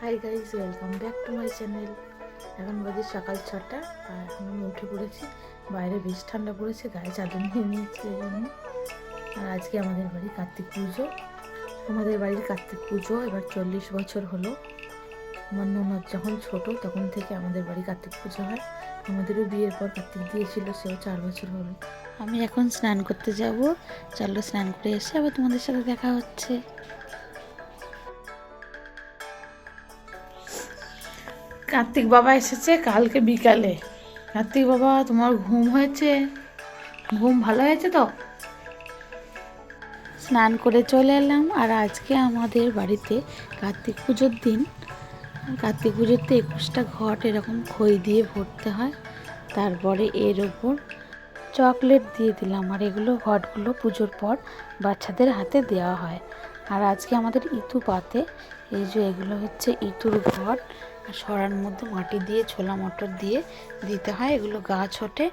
Hi guys welcome back to my channel এখন বাজে সকাল ছটা, আর এখন আমি উঠে পড়েছি। বাইরে বেশ ঠান্ডা পড়েছে, গায়ে চাদর নিয়ে নিয়েছি এই জন্য। আর আজকে আমাদের বাড়ি কার্তিক পুজো। আমাদের বাড়ির কার্তিক পুজো এবার চল্লিশ বছর হলো। আমার ননদ যখন ছোট, তখন থেকে আমাদের বাড়ি কার্তিক পুজো হয়। আমাদেরও বিয়ের পর কার্তিক দিয়েছিল, সেও চার বছর হলো। আমি এখন স্নান করতে যাব। চলো স্নান করে এসে আবার তোমাদের সাথে দেখা হচ্ছে। কার্তিক বাবা এসেছে কালকে বিকালে। কার্তিক বাবা, তোমার ঘুম হয়েছে? ঘুম ভালো হয়েছে তো? স্নান করে চলে এলাম আর আজকে আমাদের বাড়িতে কার্তিক পুজোর দিন। কার্তিক পুজোতে একুশটা ঘট এরকম খই দিয়ে ভরতে হয়। তারপরে এর ওপর চকলেট দিয়ে দিলাম আর এগুলো ঘটগুলো পুজোর পর বাচ্চাদের হাতে দেওয়া হয়। আর আজকে আমাদের ইতু পাতে, এই যে এগুলো হচ্ছে ইতুর ঘট, আর সরার মধ্যে মাটি দিয়ে, ছোলা মটর দিয়ে দিতে হয়। এগুলো গাছ ওঠে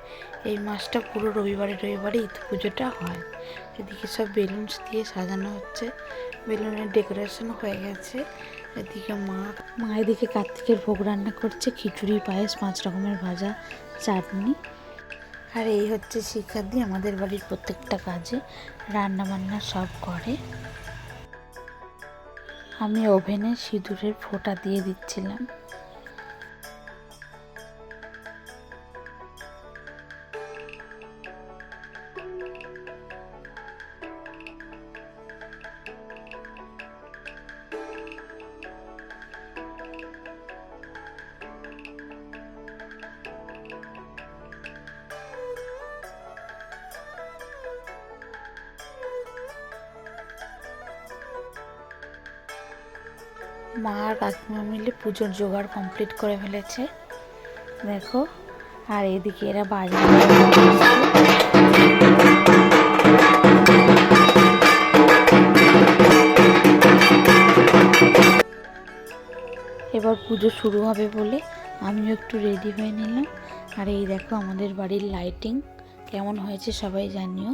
এই মাসটা পুরো রবিবারে রবিবারে ইতু পুজোটা হয়। এদিকে সব বেলুনস দিয়ে সাজানো হচ্ছে। বেলুনের ডেকোরেশন হয়ে গেছে। এদিকে মা মা এদিকে কার্তিকের ভোগ রান্না করছে। খিচুড়ি, পায়েস, পাঁচ রকমের ভাজা, চাটনি। আর এই হচ্ছে শিক্ষার্থী আমাদের বাড়ির প্রত্যেকটা কাজে। রান্না বান্না সব করে। আমি ওভেনে সিঁদুরের ফোঁটা দিয়ে দিচ্ছিলাম। মা আর কাকিমা মিলে পুজোর জোগাড় কমপ্লিট করে ফেলেছে। দেখো, আর এদিকে এরা বাড়ি এবার পুজো শুরু হবে বলে আমিও একটু রেডি হয়ে নিলাম। আর এই দেখো আমাদের বাড়ির লাইটিং কেমন হয়েছে সবাই জানিও।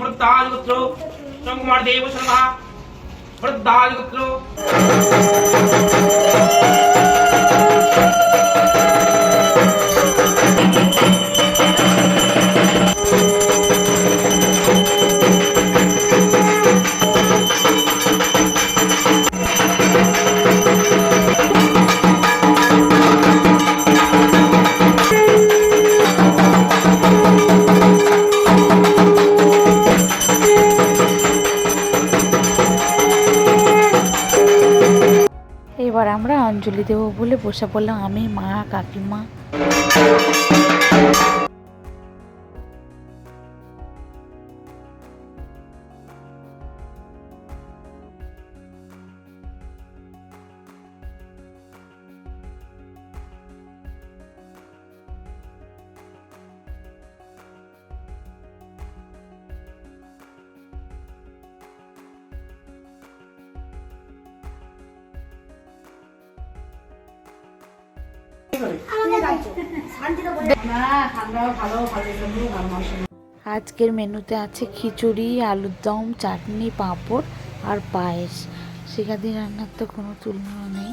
वृद्धाजगुत्रो शंकुमार देव शर्मा। वृद्धाजगुत्रो দেবো বলে বসে পড়লাম আমি মা কাকিমা। আজকের মেনুতে আছে খিচুড়ি আলুর দম চাটনি পাঁপড় আর পায়েস। শিখাদি রান্নার তো কোনো তুলনা নেই।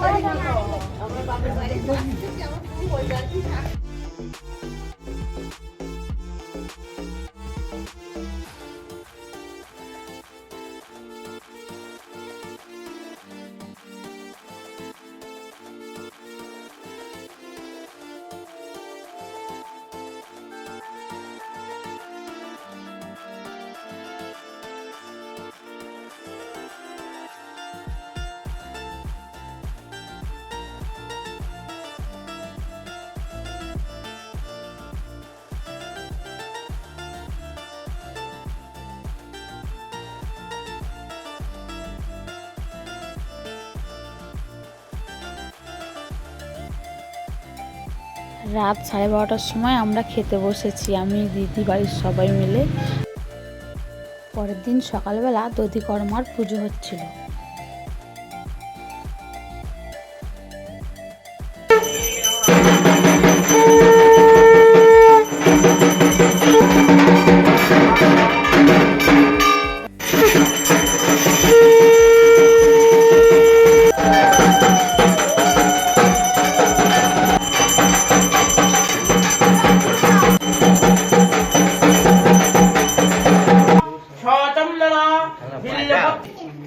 Vai, vai, vai. রাত সাড়ে বারোটার সময় আমরা খেতে বসেছি, আমি, দিদি বাড়ির সবাই মিলে। পরের দিন সকালবেলা দধিকর্মার পুজো হচ্ছিল।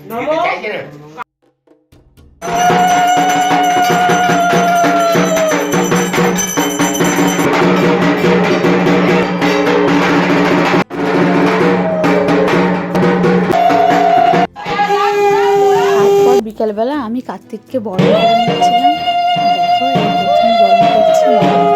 নমঃ বিকালবেলা আমি কার্তিককে বড় করে নিচ্ছিলাম দেখো এই প্রথম বরণ করছি।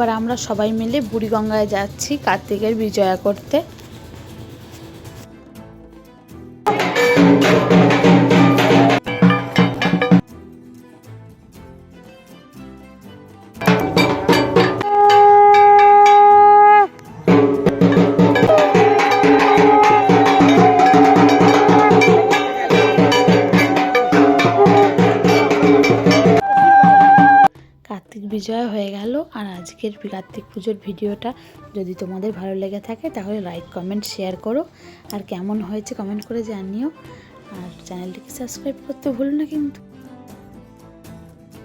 এবার আমরা সবাই মিলে বুড়িগঙ্গায় যাচ্ছি কার্তিকের বিজয়া করতে। বিজয় হয়ে গেল। আর আজকের কার্তিক পুজোর ভিডিওটা যদি তোমাদের ভালো লেগে থাকে, তাহলে লাইক কমেন্ট শেয়ার করো। আর কেমন হয়েছে কমেন্ট করে জানিও। আর চ্যানেলটিকে সাবস্ক্রাইব করতে ভুলো না কিন্তু।